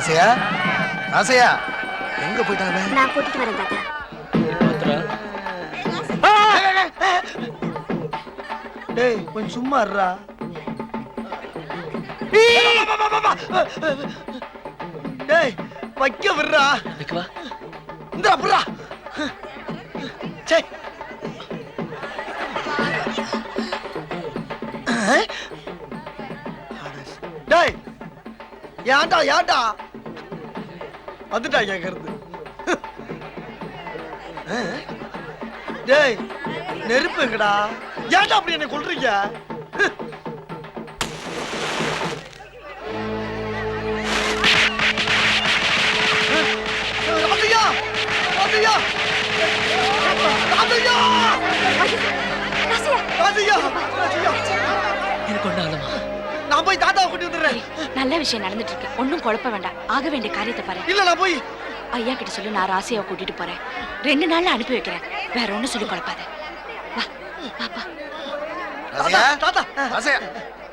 ராசையா ராசையா எங்க போயிட்டாங்க? நான் கூட்டிட்டு வரேன் தாத்தா. டேய் கொஞ்சம் சும்மா இருடா. டேய் வைக்க விடுறா. வைக்கவா? இந்த அப்புறா சே. டேய் ஏன்டா ஏன்டா? வந்துட்டா கேக்குறது டேய் நெருப்பு எங்கடா ஏன்டா அப்படி என்ன கொல்றீங்க? ராதையா ராதையா ராதையா ராசியா. நான் போய் தாத்தாவை கூட்டி வந்துடுறேன். நல்ல விஷயம் நடந்துட்டு இருக்கு ஒன்னும் குழப்ப வேண்டாம். ஆக வேண்டிய காரியத்தை பாரு. இல்ல நான் போய் ஐயா கிட்ட சொல்லி நான் ராசியாவை கூட்டிட்டு போறேன். ரெண்டு நாள்ல அனுப்பி வைக்கிறேன். வேற ஒண்ணும் சொல்லி குழப்பாத. வா பாப்பா ராசையா? தாத்தா ராசையா?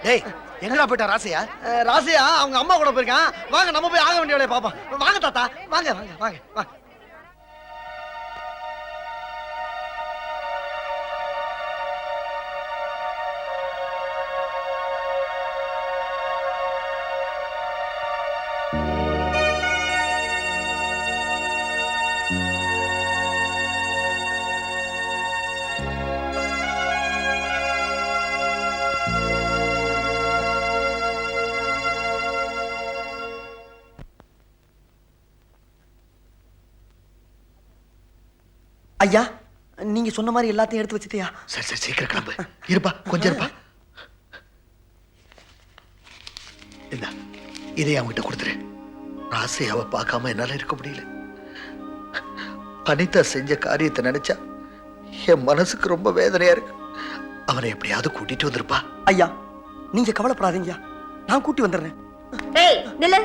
டேய் எங்கடா போயிட்டா ராசையா? ராசியா அவங்க அம்மா கூட போயிருக்கான். வாங்க நம்ம போய் ஆக வேண்டிய வேலையை பார்ப்போம். வாங்க தாத்தா. வாங்க வாங்க வாங்க வாங்க. ஐயா நீங்க சொன்ன மாதிரி எல்லாத்தையும் எடுத்து வச்சுட்டியா? சரி சரி சீக்கிரம் கிளம்பு. இருப்பா கொஞ்சம் இருப்பா. இந்த இதை அவன்கிட்ட கொடுத்துரு. ராசையாவை பார்க்காம என்னால இருக்க முடியல. அனிதா செஞ்ச காரியத்தை நினைச்சா என் மனசுக்கு ரொம்ப வேதனையா இருக்கு. அவனை எப்படியாவது கூட்டிட்டு வந்திருப்பா. ஐயா நீங்க கவலைப்படாதீங்க நான் கூட்டி வந்துடுறேன். ஏய் நில்லு.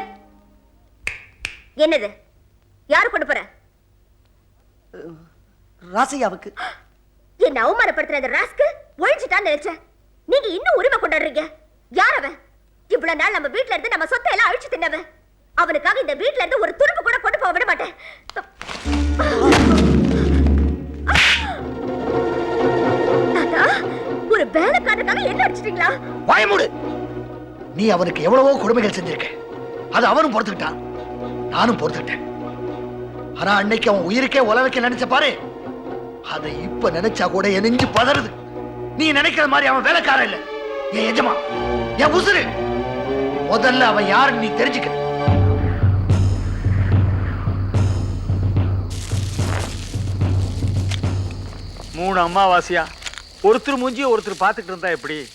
என்னது? யாரு கொண்டு போற? ராசையாவுக்கு. என்ன அவமானப்படுத்துற அந்த ராஸ்க்கு ஒழிச்சிட்டான்னு நினைச்சேன். நீங்க இன்னும் உரிமை கொண்டாடுறீங்க. யார் அவன்? இவ்வளவு நாள் நம்ம வீட்ல இருந்து நம்ம சொத்தை எல்லாம் அழிச்சு தின்னவன். அவனுக்காக இந்த வீட்ல இருந்து ஒரு துருப்பு கூட கொண்டு போக விட மாட்டேன். ஒரு வேலைக்காரனுக்காக என்ன அடிச்சிட்டீங்களா? பயமுடு நீ அவனுக்கு எவ்வளவோ கொடுமைகள் செஞ்சிருக்க. அது அவனும் பொறுத்துக்கிட்டான். நானும் பொறுத்துக்கிட்டேன். ஆனா அன்னைக்கு அவன் உயிருக்கே உல வைக்க நினைச்ச பாரு. அதை இப்ப நினைச்சா கூட என் நெஞ்சு பதறுது. நீ நினைக்கிற மாதிரி அவன் வேலைக்காரன் இல்ல. என் எஜமா என் உசுரு முதல்ல அவன் யாருன்னு நீ தெரிஞ்சுக்க. மூணு அம்மாவாசியா? ஒருத்தர் மூஞ்சிய ஒருத்தர் பார்த்துட்டு இருந்தா எப்படி?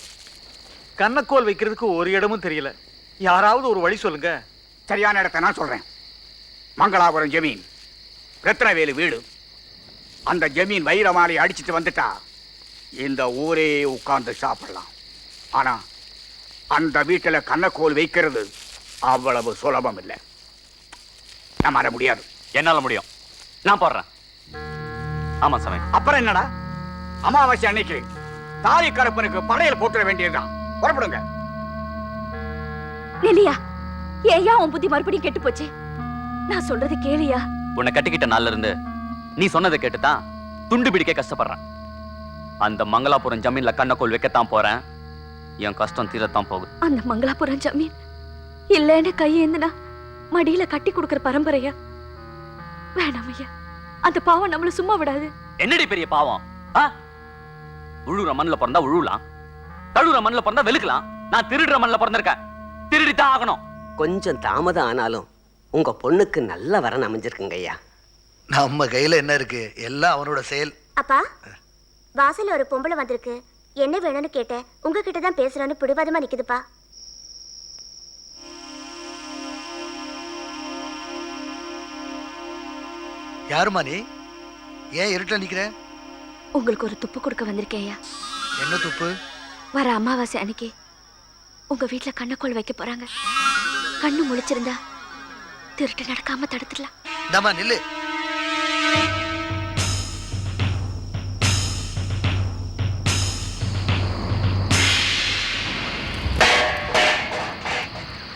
கண்ணக்கோல் வைக்கிறதுக்கு ஒரு இடமும் தெரியல. யாராவது ஒரு வழி சொல்லுங்க. சரியான இடத்தை நான் சொல்றேன். மங்களாபுரம் ஜமீன். ரத்னவேலு வீடு. அந்த ஜமீன் வைரமாலை அடிச்சிட்டு வந்துட்டா. இந்த ஊரே உட்கார்ந்து சாப்பிடலாம். ஆனா அந்த வீட்டுல கண்ணக்கோல் வைக்கிறது அவ்வளவு சுலபம் இல்லை நம்மால முடியாது. என்னால முடியும். நான் போடுறேன். ஆமா சாமி அப்புறம் என்னடா? அமாவாசை அன்னைக்கு தாலி கருப்பனுக்கு படையல் போட்டுற வேண்டியதுதான். புறப்படுங்க. இல்லையா ஏயா உன் புத்தி மறுபடியும் கெட்டு போச்சு? நான் சொல்றது கேளியா? உன்னை கட்டிக்கிட்ட நாள்ல இருந்து நீ சொன்னதை கேட்டுதான் துண்டு பிடிக்க கஷ்டப்படுறேன். அந்த மங்களாபுரம் ஜமீன்ல கண்ணக்கோல் வைக்கத்தான் போறேன். என் கஷ்டம் தீரத்தான் போகுது. அந்த மங்களாபுரம் ஜமீன் இல்லைன்னு கையேந்துனா மடியில கட்டி கொடுக்கிற பரம்பரையா? வேணாம் ஐயா. அந்த பாவம் நம்மள சும்மா விடாது. என்னடி பெரிய பாவம்? ஆ? உழுவுற மண்ணுல பிறந்தா உழுவலாம். தழுவுற மண்ணுல பிறந்தா வெளுக்கலாம். நான் திருடுற மண்ணுல பிறந்திருக்கேன். திருடித்தான் ஆகணும். கொஞ்சம் தாமதம் ஆனாலும் உங்க பொண்ணுக்கு நல்ல வரன் அமைஞ்சிருக்குங்க ஐயா. நம்ம கையில என்ன இருக்கு? எல்லாம் அவனோட செயல். அப்பா வாசல்ல ஒரு பொம்பளை வந்திருக்கு. என்ன வேணும்னு கேட்டேன். உங்ககிட்ட தான் பேசுறேன்னு பிடிவாதமா நிக்குதுப்பா. யாருமா நீ? ஏன் இருட்ட நிக்கிற? உங்களுக்கு ஒரு துப்பு கொடுக்க வந்திருக்கேன் ஐயா. என்ன துப்பு? வர அமாவாசை அன்னைக்கு உங்க வீட்ல கண்ணக்கோள் வைக்க போறாங்க. கண்ணு முழிச்சிருந்தா திருட்டு நடக்காம தடுத்துடலாம். இந்தாம்மா நில்லு.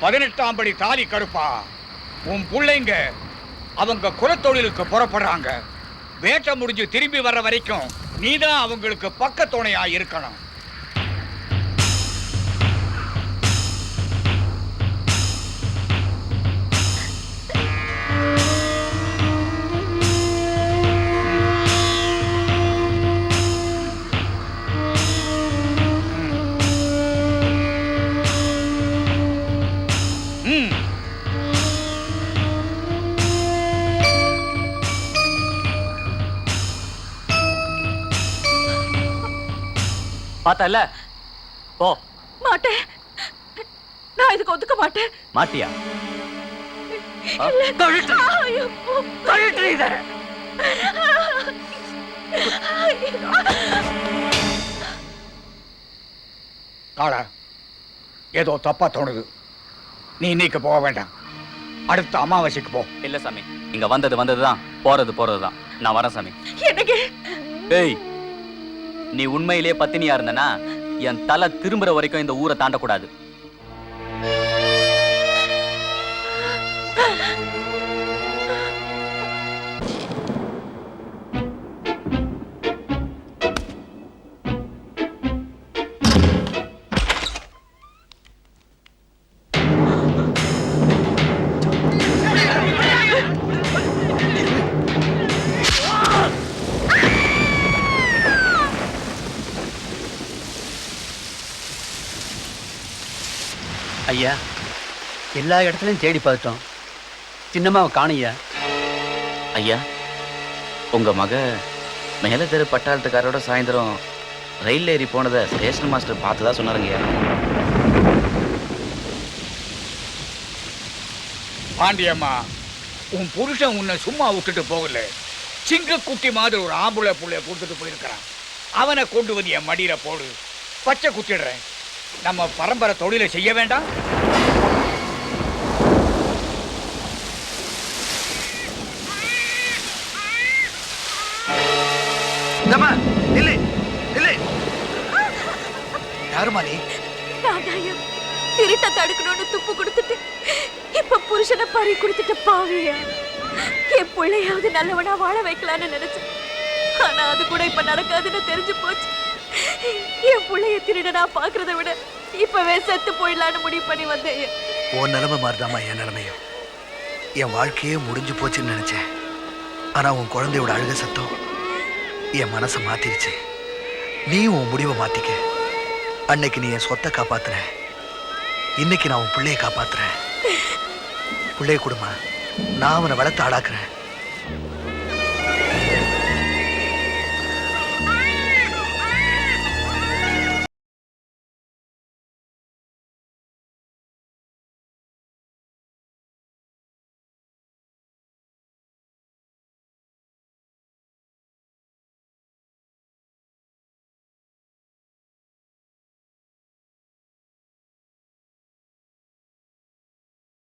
பதினெட்டாம் படி தாலி கருப்பா உன் பிள்ளைங்க அவங்க குலத்தொழிலுக்கு புறப்படுறாங்க. வேட்டை முடிஞ்சு திரும்பி வர்ற வரைக்கும் நீதான் அவங்களுக்கு பக்கத்துணையாக இருக்கணும். பார்த்தல? போ. மாட்டேன். நான் இதுக்கு ஒத்துக்க மாட்டேன். மாட்டியா. காளா ஏதோ தப்பா தோணுது. நீ இன்னைக்கு போக வேண்டாம். அடுத்த அமாவாசைக்கு போ. இல்ல சாமி. இங்க வந்தது வந்ததுதான் போறது போறதுதான். நான் வரேன் சாமி. எனக்கு ஏய் நீ உண்மையிலேயே பத்தினியா இருந்தனா என் தலை திரும்புற வரைக்கும் இந்த ஊரை தாண்டக்கூடாது. ஐயா. எல்லா இடத்துலையும் தேடி பார்த்துட்டோம். சின்னம்மாவை காணையா ஐயா. உங்க மக மேல தெரு பட்டாளத்துக்காரோட சாயந்தரம் ரயில் ஏறி போனதை ஸ்டேஷன் மாஸ்டர் பார்த்ததா சொன்னாருங்கய்யா பாண்டியம்மா உன் புருஷன் உன்னை சும்மா விட்டுட்டு போகல. சிங்கக்குட்டி மாதிரி ஒரு ஆம்பளை புள்ளைய கொடுத்துட்டு போயிருக்கிறான். அவனை கொண்டு வந்து என் மடியில போடு. பச்சை குத்திடுறேன். நம்ம பரம்பரை தொழிலை செய்ய வேண்டாம். நில்லு நில்லு. யாருமா நீ? நான் தாயா திருட்ட தடுக்கணும்னு துப்பு கொடுத்துட்டு இப்ப புருஷனை பறி கொடுத்துட்ட பாவியா? என் பிள்ளையாவது நல்லவனா வாழ வைக்கலாம்னு நினைச்சேன். ஆனா அது கூட இப்ப நடக்காதுன்னு தெரிஞ்சு போச்சு. என் பிள்ளைய திருடனா பாக்குறத விட இப்பவே செத்து போயிடலான்னு முடிவு பண்ணி வந்தேன். உன் நிலைமை மாதிரிதாம்மா என் நிலைமையும். என் வாழ்க்கையே முடிஞ்சு போச்சுன்னு நினைச்சேன். ஆனா உன் குழந்தையோட அழுக சத்தம் என் மனசை மாத்திருச்சு. நீ உன் முடிவை மாத்திக்க. அன்னைக்கு நீ என் சொத்தை காப்பாத்துற இன்னைக்கு நான் உன் பிள்ளைய காப்பாத்துறேன். பிள்ளைய கொடுமா. நான் அவனை வளர்த்து ஆளாக்குறேன்.